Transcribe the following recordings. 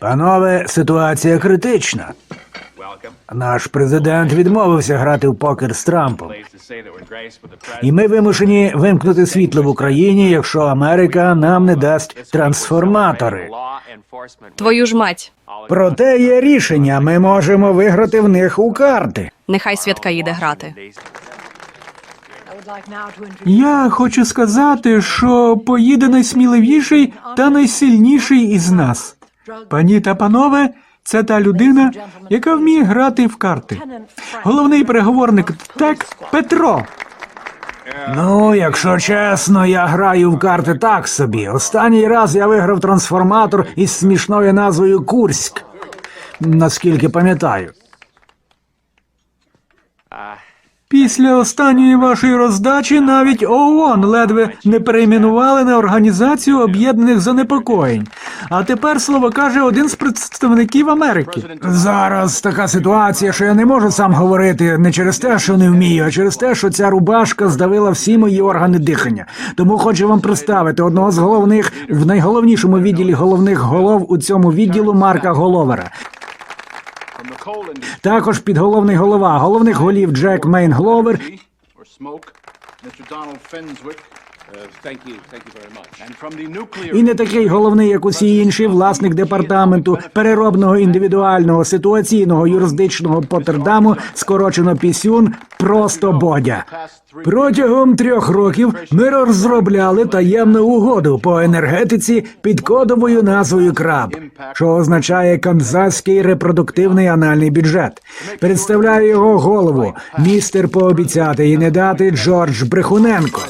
Панове, ситуація критична. Наш президент відмовився грати в покер з Трампом. І ми вимушені вимкнути світло в Україні, якщо Америка нам не дасть трансформатори. Твою ж мать. Проте є рішення. Ми можемо виграти в них у карти. Нехай святка їде грати. Я хочу сказати, що поїде найсміливіший та найсильніший із нас. Пані та панове, це та людина, яка вміє грати в карти. Головний переговорник ТЕК Петро. Ну, якщо чесно, я граю в карти так собі. Останній раз я виграв трансформатор із смішною назвою Курськ. Наскільки пам'ятаю. Після останньої вашої роздачі навіть ООН ледве не перейменували на Організацію Об'єднаних Занепокоєнь. А тепер слово каже один з представників Америки. Зараз така ситуація, що я не можу сам говорити не через те, що не вмію, а через те, що ця рубашка здавила всі мої органи дихання. Тому хочу вам представити одного з головних в найголовнішому відділі головних голов у цьому відділу Марка Головера. Також підголовний голова головних голів Джек Мейн Nuclear і не такий головний, як усі інші, власник департаменту переробного індивідуального ситуаційного юрисдичного Поттердаму, скорочено пісюн, просто бодя. Протягом трьох років ми розробляли таємну угоду по енергетиці під кодовою назвою КРАБ, що означає Канзаський репродуктивний анальний бюджет. Представляю його голову, містер пообіцяти і не дати Джордж Брехуненко.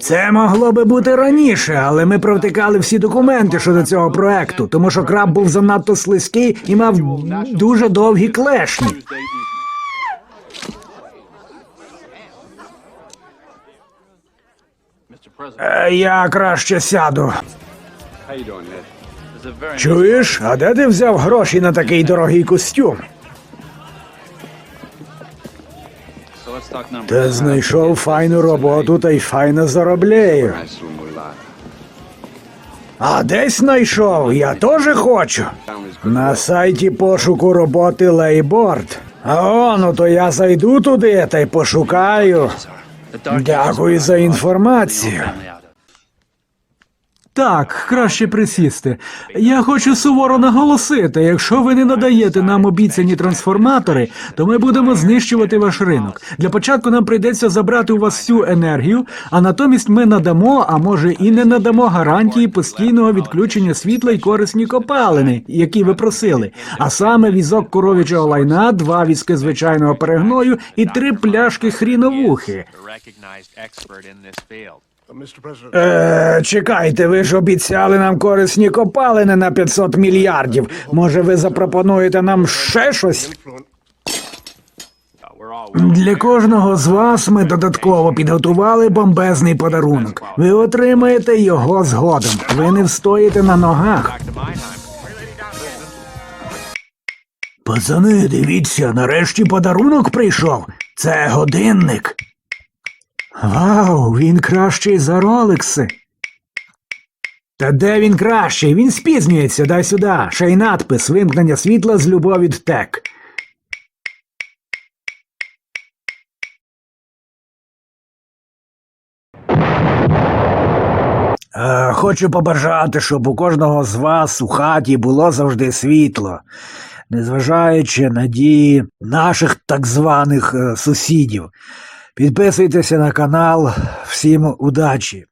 Це могло би бути раніше, але ми провтикали всі документи щодо цього проекту, тому що краб був занадто слизький і мав дуже довгі клешні. Е, Я краще сяду. Чуєш, а де ти взяв гроші на такий дорогий костюм? Ти знайшов файну роботу та й файно заробляю. А десь знайшов, я теж хочу. На сайті пошуку роботи Лейборд. А о, ну то я зайду туди та й пошукаю. Дякую за інформацію. Так, краще присісти. Я хочу суворо наголосити: якщо ви не надаєте нам обіцяні трансформатори, то ми будемо знищувати ваш ринок. Для початку нам прийдеться забрати у вас всю енергію, а натомість ми надамо, а може і не надамо гарантії постійного відключення світла і корисні копалини, які ви просили. А саме візок коров'ячого лайна, два візки звичайного перегною і три пляшки хріновухи. Е, чекайте, ви ж обіцяли нам корисні копалини на 500 мільярдів. Може, ви запропонуєте нам ще щось? Для кожного з вас ми додатково підготували бомбезний подарунок. Ви отримаєте його згодом. Ви не встоїте на ногах. Пацани, дивіться, нарешті подарунок прийшов. Це годинник. Вау, він кращий за Ролекси. Та де він кращий? Він спізнюється, дай сюди. Ще й надпис вимкнення світла з любові тек. Е, хочу побажати, щоб у кожного з вас у хаті було завжди світло, незважаючи на дії наших так званих е, сусідів. Підписуйтеся на канал. Всім удачі!